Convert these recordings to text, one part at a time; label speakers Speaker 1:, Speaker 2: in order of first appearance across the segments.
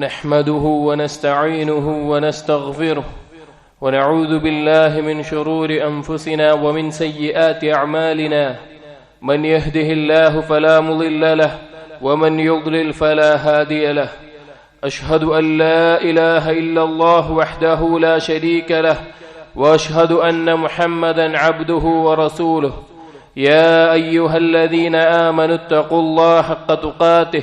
Speaker 1: نحمده ونستعينه ونستغفره ونعوذ بالله من شرور أنفسنا ومن سيئات أعمالنا. من يهده الله فلا مضل له ومن يضلل فلا هادي له. أشهد أن لا إله إلا الله وحده لا شريك له وأشهد أن محمدا عبده ورسوله. يا أيها الذين آمنوا اتقوا الله حق تقاته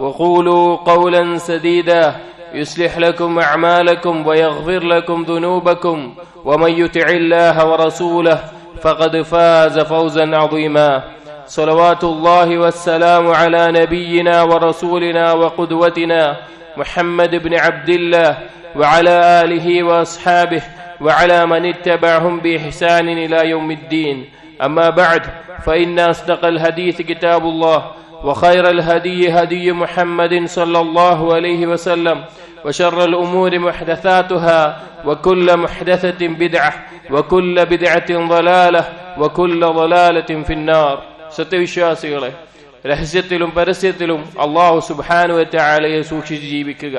Speaker 1: وقولوا قولا سديدا. يصلح لكم أعمالكم ويغفر لكم ذنوبكم. ومن يطع الله ورسوله فقد فاز فوزا عظيما. صلوات الله والسلام على نبينا ورسولنا وقدوتنا محمد بن عبد الله وعلى آله وأصحابه وعلى من اتبعهم بإحسان إلى يوم الدين. أما بعد فإن أصدق الحديث كتاب الله. وخير الهدي هدي محمد صلى الله عليه وسلم وشر الامور محدثاتها وكل محدثه بدعه وكل بدعه ضلاله وكل ضلاله في النار സത്യവിശ്വാസികളെ രഹസ്യത്തിലും പരസ്യത്തിലും അള്ളാഹു സുബാനുവറ്റ ആലയെ സൂക്ഷിച്ച് ജീവിക്കുക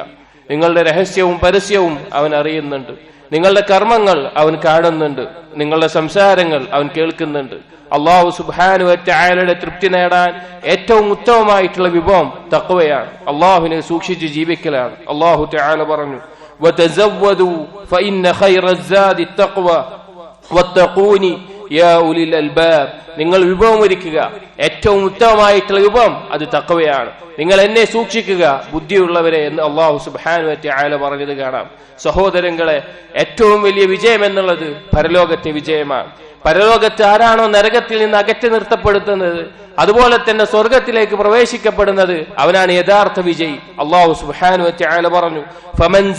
Speaker 1: നിങ്ങളുടെ രഹസ്യവും പരസ്യവും അവൻ അറിയുന്നുണ്ട് നിങ്ങളുടെ കർമ്മങ്ങൾ അവൻ കാണുന്നുണ്ട് നിങ്ങളുടെ സംസാരങ്ങൾ അവൻ കേൾക്കുന്നുണ്ട് അള്ളാഹു സുബാനുവറ്റ ആലയുടെ തൃപ്തി നേടാൻ ഏറ്റവും ഉത്തമമായിട്ടുള്ള വിഭവം തക്കവയാണ് അള്ളാഹുവിനെ സൂക്ഷിച്ച് ജീവിക്കലാണ് അള്ളാഹു ആല പറഞ്ഞു وتزودوا فإن خير الزاد التقوى واتقوني ഉലിൽ അൽബാബ് നിങ്ങൾ വിഭവം ഒരുക്കുക. ഏറ്റവും ഉത്തമമായിട്ടുള്ള വിഭവം അത് തക്കവയാണ് നിങ്ങൾ എന്നെ സൂക്ഷിക്കുക ബുദ്ധിയുള്ളവരെ എന്ന് അള്ളാഹു സുബാനു ആല പറഞ്ഞത് കാണാം. സഹോദരങ്ങളെ ഏറ്റവും വലിയ വിജയം എന്നുള്ളത് പരലോകത്തെ വിജയമാണ്. പരലോകത്ത് ആരാണോ നരകത്തിൽ നിന്ന് അകറ്റി നിർത്തപ്പെടുത്തുന്നത് അതുപോലെ തന്നെ സ്വർഗത്തിലേക്ക് പ്രവേശിക്കപ്പെടുന്നത് അവനാണ് യഥാർത്ഥ വിജയി. അള്ളാഹു സുബാനു ആല പറഞ്ഞു ഫമൻ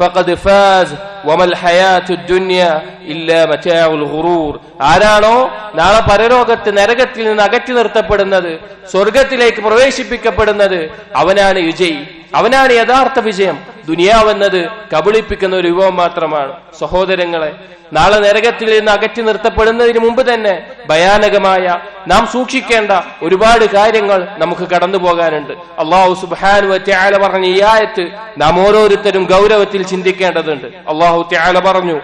Speaker 1: ഫഖദ് ഫാസ് വമൽ ഹയാത്തു ദുനിയ ഇല്ല മറ്റാഉൽ ഗുറൂർ ആരാണോ നാളെ പരലോകത്ത് നരകത്തിൽ നിന്ന് അകറ്റി നിർത്തപ്പെടുന്നത് സ്വർഗത്തിലേക്ക് പ്രവേശിപ്പിക്കപ്പെടുന്നത് അവനാണ് വിജയി. അവനാണ് യഥാർത്ഥ വിജയം. ദുനിയാവെന്നത് കബളിപ്പിക്കുന്ന ഒരു വിഭവം മാത്രമാണ്. സഹോദരങ്ങളെ നാളെ നരകത്തിൽ നിന്ന് അകറ്റി നിർത്തപ്പെടുന്നതിന് മുമ്പ് തന്നെ ഭയാനകമായ നാം സൂക്ഷിക്കേണ്ട ഒരുപാട് കാര്യങ്ങൾ നമുക്ക് കടന്നു പോകാനുണ്ട്. അള്ളാഹു സുബാനു ത്യാല പറഞ്ഞ ഈ ആയത്ത് നാം ഓരോരുത്തരും ഗൗരവത്തിൽ ചിന്തിക്കേണ്ടതുണ്ട്. അള്ളാഹു ത്യാല പറഞ്ഞു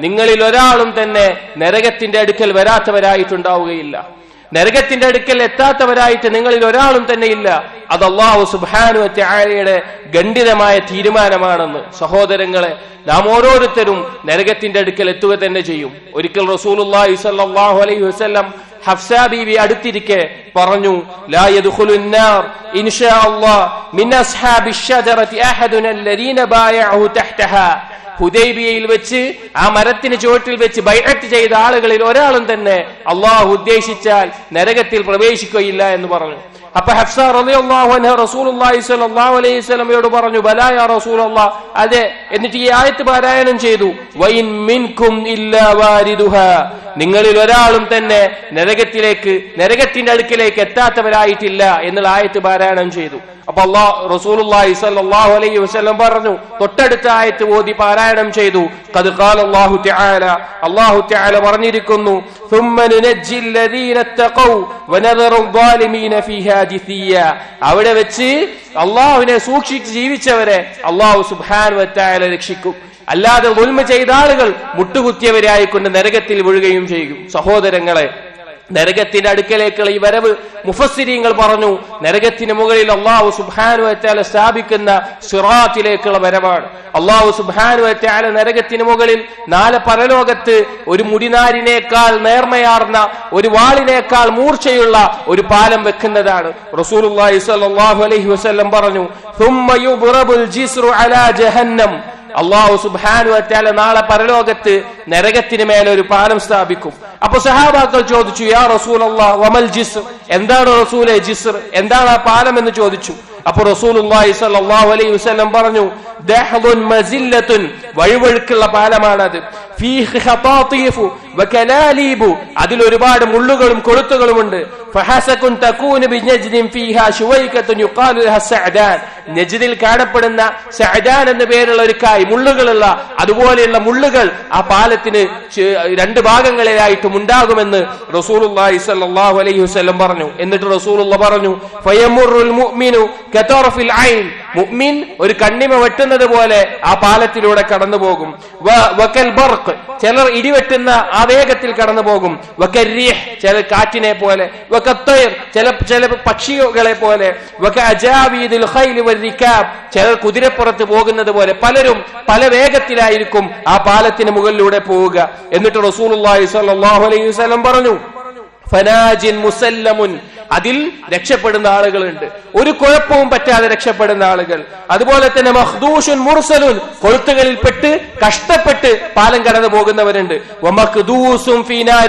Speaker 1: നിങ്ങളിൽ ഒരാളും തന്നെ നരകത്തിന്റെ അടുക്കൽ വരാത്തവരായിട്ടുണ്ടാവുകയില്ല. നരകത്തിന്റെ അടുക്കൽ എത്താത്തവരായിട്ട് നിങ്ങളിൽ ഒരാളും തന്നെ ഇല്ല. അത് അള്ളാഹു സുബാനു ചായയുടെ ഗണ്ഡിതമായ തീരുമാനമാണെന്ന്. സഹോദരങ്ങളെ നാം ഓരോരുത്തരും നരകത്തിന്റെ അടുക്കൽ എത്തുക തന്നെ ചെയ്യും. ഒരിക്കൽ സ്വല്ലല്ലാഹു അലൈഹി വസല്ലം ഹഫ്സ ബീവി അടുത്തിരിക്കെ പറഞ്ഞു ഇൻഷാ അല്ലാഹ് തഹ്തഹാ. ഹുദൈബിയയിൽ വെച്ച് ആ മരത്തിന് ചുവട്ടിൽ വെച്ച് ബൈഅത്ത് ചെയ്ത ആളുകളിൽ ഒരാളും തന്നെ അള്ളാഹു ഉദ്ദേശിച്ചാൽ നരകത്തിൽ പ്രവേശിക്കുകയില്ല എന്ന് പറഞ്ഞു. അപ്പൊ ഹഫ്സ റളിയല്ലാഹു അൻഹ റസൂലുള്ളാഹി സ്വല്ലല്ലാഹു അലൈഹി വസല്ലമയോട് പറഞ്ഞു ബലായ റസൂൽ അതെ എന്നിട്ട് ഈ ആയത്ത് പാരായണം ചെയ്തു. വൈൻ മിൻകും നിങ്ങളിൽ ഒരാളും തന്നെ നരകത്തിലേക്ക് നരകത്തിന്റെ അടുക്കിലേക്ക് എത്താത്തവരായിട്ടില്ല എന്നുള്ള ആയത്ത് പാരായണം ചെയ്തു. അപ്പൊ അള്ളാ റസൂലുള്ളാഹി സ്വല്ലല്ലാഹു അലൈഹി വസ്ലം പറഞ്ഞു തൊട്ടടുത്ത ആയത്ത് ഓതി പാരായണം ചെയ്തു. ഖദ് ഖാല അള്ളാഹു തആല പറഞ്ഞിരിക്കുന്നു ثم അവിടെ വെച്ച് അള്ളാഹുവിനെ സൂക്ഷിച്ച് ജീവിച്ചവരെ അള്ളാഹു സുബാൻ വറ്റായാലെ രക്ഷിക്കും. അല്ലാതെ ഒൽമ ചെയ്ത ആളുകൾ മുട്ടുകുത്തിയവരായിക്കൊണ്ട് നരകത്തിൽ വിഴുകയും ചെയ്യും. സഹോദരങ്ങളെ നരകത്തിന്റെ അടുക്കലേക്കുള്ള ഈ വരവ് മുഫസ്സിരിങ്ങൾ പറഞ്ഞു. നരകത്തിന് മുകളിൽ അള്ളാഹു സുബാനു വറ്റാല സ്ഥാപിക്കുന്ന സിറാത്തിലേക്കുള്ള വരവാണ്. അള്ളാഹു സുബാനു വറ്റാല നരകത്തിന് മുകളിൽ നാല് പരലോകത്ത് ഒരു മുടിനാരിനേക്കാൾ നേർമയാർന്ന ഒരു വാളിനേക്കാൾ മൂർച്ചയുള്ള ഒരു പാലം വെക്കുന്നതാണ്. റസൂൽ അലൈഹി വസല്ലം പറഞ്ഞു അള്ളാഹു സുബാനുവറ്റാല നാളെ പരലോകത്ത് നരകത്തിന് മേലെ ഒരു പാലം സ്ഥാപിക്കും. അപ്പൊ സഹാബാക്കൾ ചോദിച്ചു യാ റസൂൽ അള്ളാഹ് വമൽ ജിസ് എന്താണ് റസൂലെ ജിസ് എന്താണ് ആ പാലം? എന്ന് ചോദിച്ചു. അപ്പൊ റസൂൽ അലൈഹി വസ്ലം പറഞ്ഞു വഴിവഴുക്കുള്ള പാലമാണത്. അതിൽ ഒരുപാട് മുള്ളുകളും കൊളുത്തുകളുമുണ്ട്. ഉണ്ട് നജ്ദിൽ കാണപ്പെടുന്ന സഅദാൻ എന്ന പേരുള്ള ഒരു കായ് മുള്ളുകളുള്ള അതുപോലെയുള്ള മുള്ളുകൾ ആ പാലത്തിന് രണ്ട് ഭാഗങ്ങളിലായിട്ടും ഉണ്ടാകുമെന്ന് റസൂൽ അലൈഹി വസല്ലം പറഞ്ഞു. എന്നിട്ട് റസൂൽ പറഞ്ഞു മുഅ്മിൻ ഒരു കണ്ണിമ വെട്ടുന്നത് പോലെ ആ പാലത്തിലൂടെ കടന്നു പോകും ചിലർ ഇടിവെട്ടുന്ന ആ വേഗത്തിൽ കടന്നു പോകും വകരീഹ് ചില കാറ്റിനെ പോലെ. വക്കത്തൊയർ ചില ചില പക്ഷികളെ പോലെ. ചിലർ കുതിരപ്പുറത്ത് പോകുന്നത് പോലെ. പലരും പല വേഗത്തിലായിരിക്കും ആ പാലത്തിന് മുകളിലൂടെ പോവുക. എന്നിട്ട് റസൂൽ അലൈഹി വസല്ലം പറഞ്ഞു ഫനാജിൻ മുസല്ലമുൻ അതിൽ രക്ഷപ്പെടുന്ന ആളുകളുണ്ട്. ഒരു കുഴപ്പവും പറ്റാതെ രക്ഷപ്പെടുന്ന ആളുകൾ. അതുപോലെ തന്നെ മഹ്ദൂഷുൻ മുർസലുൻ കൊളുത്തുകളിൽ പെട്ട് കഷ്ടപ്പെട്ട് പാലം കടന്നു പോകുന്നവരുണ്ട്.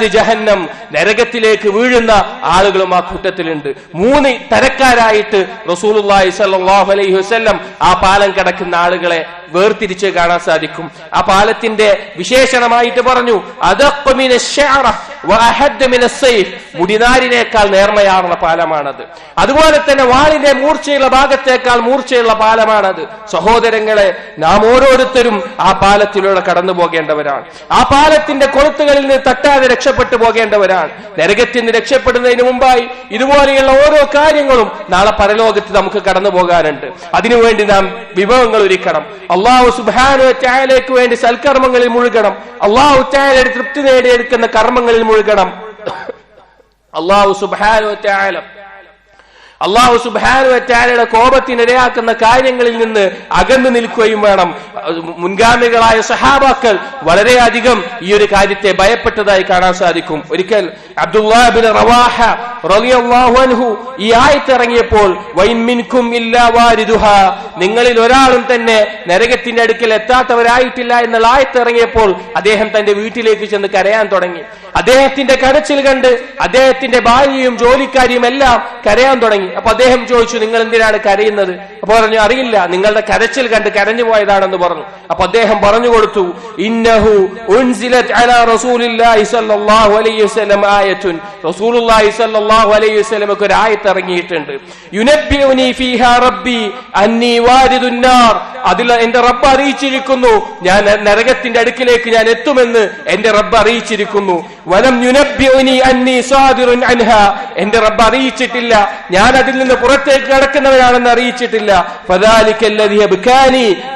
Speaker 1: ജഹന്നം. നരകത്തിലേക്ക് വീഴുന്ന ആളുകളും ആ കൂട്ടത്തിലുണ്ട്. മൂന്ന് തരക്കാരായിട്ട് സ്വല്ലല്ലാഹു അലൈഹി വസല്ലം ആ പാലം കടക്കുന്ന ആളുകളെ വേർതിരിച്ച് കാണാൻ സാധിക്കും. ആ പാലത്തിന്റെ വിശേഷണമായിട്ട് പറഞ്ഞു മുടിനാരിനേക്കാൾ മിന ഭാഗത്തേക്കാളുള്ള പാലമാണത്. അതുപോലെ തന്നെ വാളിന്റെ മൂർച്ചയുള്ള ഭാഗത്തേക്കാൾ മൂർച്ചയുള്ള പാലമാണത്. സഹോദരങ്ങളെ നാം ഓരോരുത്തരും ആ പാലത്തിലൂടെ കടന്നു പോകേണ്ടവരാണ്. ആ പാലത്തിന്റെ കൊളുത്തുകളിൽ നിന്ന് തട്ടാതെ രക്ഷപ്പെട്ടു പോകേണ്ടവരാണ്. നരകത്തിൽ നിന്ന് രക്ഷപ്പെടുന്നതിന് മുമ്പായി ഇതുപോലെയുള്ള ഓരോ കാര്യങ്ങളും നാളെ പരലോകത്ത് നമുക്ക് കടന്നു പോകാനുണ്ട്. അതിനുവേണ്ടി നാം വിഭവങ്ങൾ ഒരുക്കണം. അള്ളാഹു സുബാനു ചായലേക്ക് വേണ്ടി സൽക്കർമ്മങ്ങളിൽ മുഴുകണം. അള്ളാഹു ചായയുടെ തൃപ്തി നേടിയെടുക്കുന്ന കർമ്മങ്ങളിൽ മുഴുകണം. അള്ളാഹു സുബാനു ചായാല അള്ളാഹു സുബാനുവറ്റാലയുടെ കോപത്തിനിരയാക്കുന്ന കാര്യങ്ങളിൽ നിന്ന് അകന്നു നിൽക്കുകയും വേണം. മുൻഗാമികളായ സഹാബാക്കൾ വളരെയധികം ഈ ഒരു കാര്യത്തെ ഭയപ്പെട്ടതായി കാണാൻ സാധിക്കും. ഒരിക്കൽ അബ്ദുല്ലാബിൻ റവാഹ റളിയല്ലാഹു അൻഹു ഈ ആയത്ത് ഇറങ്ങിയപ്പോൾ നിങ്ങളിൽ ഒരാളും തന്നെ നരകത്തിന്റെ അടുക്കൽ എത്താത്തവരായിട്ടില്ല എന്നുള്ള ആയത്ത് ഇറങ്ങിയപ്പോൾ അദ്ദേഹം തന്റെ വീട്ടിലേക്ക് ചെന്ന് കരയാൻ തുടങ്ങി. അദ്ദേഹത്തിന്റെ കരച്ചിൽ കണ്ട് അദ്ദേഹത്തിന്റെ ഭാര്യയും ജോലിക്കാരിയും എല്ലാം കരയാൻ തുടങ്ങി. അപ്പൊ അദ്ദേഹം ചോദിച്ചു നിങ്ങൾ എന്തിനാണ് കരയുന്നത്? അപ്പൊ പറഞ്ഞു അറിയില്ല നിങ്ങളുടെ കരച്ചിൽ കണ്ട് കരഞ്ഞു പോയതാണെന്ന് പറഞ്ഞു. അപ്പൊ അദ്ദേഹം പറഞ്ഞു കൊടുത്തു ഇന്നഹു ഉൻസിലത് അലാ റസൂലില്ലാഹി സല്ലല്ലാഹു അലൈഹി വസല്ലം ആയത്തുൻ. റസൂലുള്ളാഹി സ്വല്ലല്ലാഹു അലൈഹി വസല്ലമക്ക് ഒരു ആയത്ത് ഇറങ്ങിയിട്ടുണ്ട്. യുനബ്ബിഉനി ഫീഹാ റബ്ബി അന്നി വാരിദുന്നാർ അതിൽ എന്റെ റബ്ബ് അറിയിച്ചിരിക്കുന്നു. ഞാൻ നരകത്തിന്റെ അടുക്കിലേക്ക് ഞാൻ എത്തുമെന്ന് എന്റെ റബ്ബ് അറിയിച്ചിരിക്കുന്നു. എന്റെ റബ്ബ് അറിയിച്ചിട്ടില്ല. ഞാൻ അതിൽ നിന്ന് പുറത്തേക്ക് കടക്കുന്നവരാണെന്ന് അറിയിച്ചിട്ടില്ല.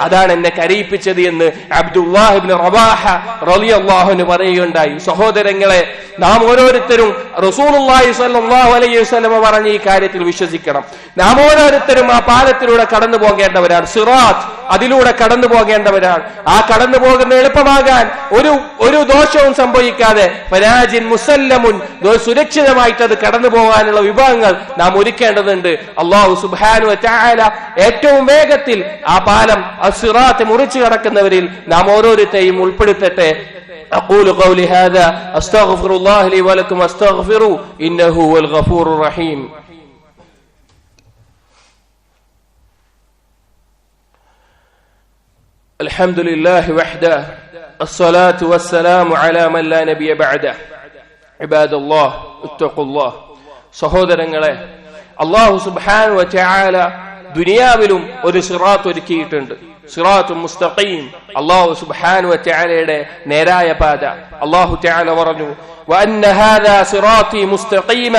Speaker 1: അതാണ് എന്നെ കരയിപ്പിച്ചത് എന്ന് അബ്ദുല്ലാഹിബിന് പറയുകയുണ്ടായി. സഹോദരങ്ങളെ നാം ഓരോരുത്തരും സ്വല്ലല്ലാഹു അലൈഹി വസല്ലമ പറഞ്ഞ ഈ കാര്യത്തിൽ വിശ്വസിക്കണം. നാം ഓരോരുത്തരും ആ പാലത്തിലൂടെ കടന്നു പോകേണ്ടവരാണ്. സിറാത്ത് അതിലൂടെ കടന്നു പോകേണ്ടവരാണ്. ആ കടന്നു പോകുന്ന എളുപ്പമാകാൻ ഒരു ഒരു ദോഷവും സംഭവിക്കാതെ പരാജിൻ മുസല്ലമുൻ ദോ- സുരക്ഷിതമായിട്ട് അത് കടന്നു പോകാനുള്ള വിഭവങ്ങൾ നാം ഒരുക്കേണ്ടതുണ്ട് അള്ളാഹു സുബാനു ചായാല ഏറ്റവും വേഗത്തിൽ ആ പാലം ആ സിറാത്ത് മുറിച്ചു കടക്കുന്നവരിൽ നാം ഓരോരുത്തരെയും ഉൾപ്പെടുത്തട്ടെ أقول قولي هذا أستغفر الله لي ولكم أستغفروا إنه هو الغفور الرحيم الحمد لله وحده الصلاة والسلام على من لا نبي بعده عباد الله اتقوا الله സഹോദരങ്ങളെ അള്ളാഹു സുബ്ഹാനു വതആല ദുനിയാവിലും ഒരു സിറാത്ത് ഒരുക്കിയിട്ടുണ്ട് സിറാത്തു മുസ്തഖീം അള്ളാഹു സുബ്ഹാനു വതആലയുടെ നേരായ പാത അള്ളാഹു തആല പറഞ്ഞു വഅന്ന ഹാദാ صراطي മുസ്തഖീമ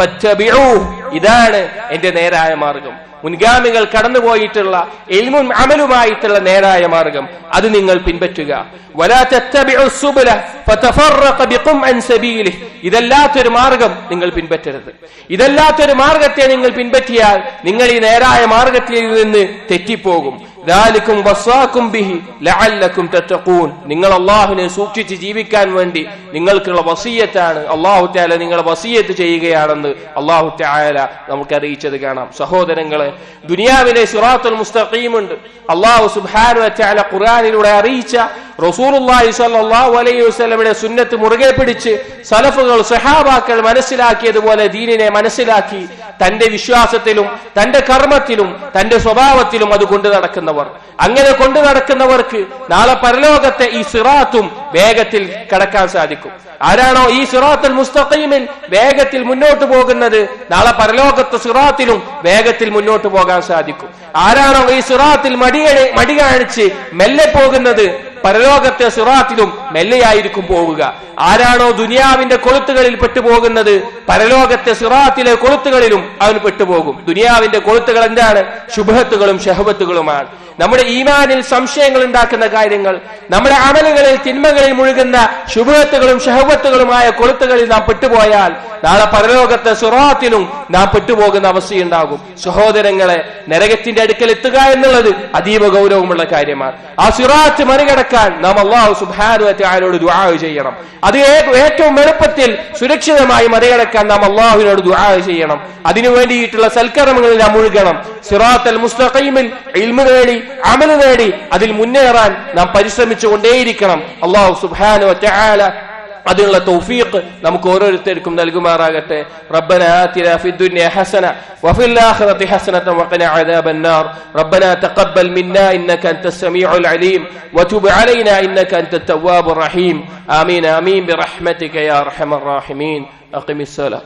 Speaker 1: فاتبعوه. ഇതാണ് എന്റെ നേരായ മാർഗം. മുൻഗാമികൾ കടന്നുപോയിട്ടുള്ള എൽമും അമലുമായിട്ടുള്ള നേരായ മാർഗം. അത് നിങ്ങൾ പിൻപറ്റുക. ഇതല്ലാത്തൊരു മാർഗം നിങ്ങൾ പിൻപറ്റരുത്. ഇതല്ലാത്തൊരു മാർഗത്തെ നിങ്ങൾ പിൻപറ്റിയാൽ നിങ്ങൾ ഈ നേരായ മാർഗത്തിൽ നിന്ന് തെറ്റിപ്പോകും. നിങ്ങൾ അള്ളാഹുവിനെ സൂക്ഷിച്ച് ജീവിക്കാൻ വേണ്ടി നിങ്ങൾക്കുള്ള വസീയത്താണ്. അള്ളാഹു ത്യാല നിങ്ങൾ വസീയത്ത് ചെയ്യുകയാണെന്ന് അള്ളാഹു ത്യാല നമുക്ക് അറിയിച്ചത് കാണാം. സഹോദരങ്ങളെ ദുനിയാവിലെ സുറാത്തുൽ മുസ്തഖീമുണ്ട്. അള്ളാഹു സുബാനു ത്യാല ഖുറാനിലൂടെ അറിയിച്ച റസൂലുള്ളാഹി സ്വല്ലല്ലാഹു അലൈഹി വസല്ലമയുടെ സുന്നത്ത് മുറുകെ പിടിച്ച് സലഫുകൾ സഹാബാക്കൾ മനസ്സിലാക്കിയതുപോലെ ദീനിനെ മനസ്സിലാക്കി തന്റെ വിശ്വാസത്തിലും തന്റെ കർമ്മത്തിലും തന്റെ സ്വഭാവത്തിലും അത് കൊണ്ടു നടക്കുന്നവർ. അങ്ങനെ കൊണ്ടു നടക്കുന്നവർക്ക് നാളെ പരലോകത്തെ ഈ സിറാത്തും വേഗത്തിൽ കടക്കാൻ സാധിക്കും. ആരാണോ ഈ സിറാത്തുൽ മുസ്തഖീമിൽ വേഗത്തിൽ മുന്നോട്ട് പോകുന്നത് നാളെ പരലോകത്തെ സിറാത്തിലും വേഗത്തിൽ മുന്നോട്ട് പോകാൻ സാധിക്കും. ആരാണോ ഈ സിറാത്തിൽ മടികളെ മടി കാണിച്ച് മെല്ലെ പോകുന്നത് പരലോകത്തെ സിറാത്തിലും മെല്ലെയായിരിക്കും പോവുക. ആരാണോ ദുനിയാവിന്റെ കൊളുത്തുകളിൽ പെട്ടുപോകുന്നത് പരലോകത്തെ സിറാത്തിലെ കൊളുത്തുകളിലും അവൻ പെട്ടുപോകും. ദുനിയാവിന്റെ കൊളുത്തുകൾ എന്താണ്? ശുഭത്തുകളും ഷഹബത്തുകളുമാണ്. നമ്മുടെ ഈമാനിൽ സംശയങ്ങൾ ഉണ്ടാക്കുന്ന കാര്യങ്ങൾ നമ്മുടെ അമലുകളിൽ തിന്മകളിൽ മുഴുകുന്ന ശുഭത്തുകളും ഷഹബത്തുകളുമായ കൊളുത്തുകളിൽ നാം പെട്ടുപോയാൽ നാളെ പരലോകത്തെ സുറാത്തിലും നാം പെട്ടുപോകുന്ന അവസ്ഥയുണ്ടാകും. സഹോദരങ്ങളെ നരകത്തിന്റെ അടുക്കൽ എത്തുക എന്നുള്ളത് അതീവ ഗൗരവമുള്ള കാര്യമാണ്. ആ സുറാത്ത് മറികടക്കാൻ നാം അള്ളാഹു സുബാനുവറ്റാരോട് ദുആ ചെയ്യണം. അത് ഏറ്റവും എളുപ്പത്തിൽ സുരക്ഷിതമായി മറികടക്കാൻ നാം അള്ളാഹുവിനോട് ദുആ ചെയ്യണം. അതിനു വേണ്ടിയിട്ടുള്ള സൽക്കർമ്മങ്ങളിൽ നാം മുഴുകണം. സിറാത്തൽ മുസ്തഖീമിൽ ഇൽമു നേടി അമൽ നേടി അതിൽ മുന്നേറാൻ നാം പരിശ്രമിച്ചു കൊണ്ടേയിരിക്കണം അള്ളാഹു സുബാനു അതിനുള്ള തൗഫീഖ് നമുക്ക് ഓരോരുത്തർക്കും നൽകുമാറാകട്ടെ ربنا آتنا في الدنيا حسنة وفي الآخرة حسنة وقنا عذاب النار ربنا تقبل منا إنك أنت السميع العليم وتب علينا إنك أنت التواب الرحيم آمين آمين برحمتك يا أرحم الراحمين أقم الصلاة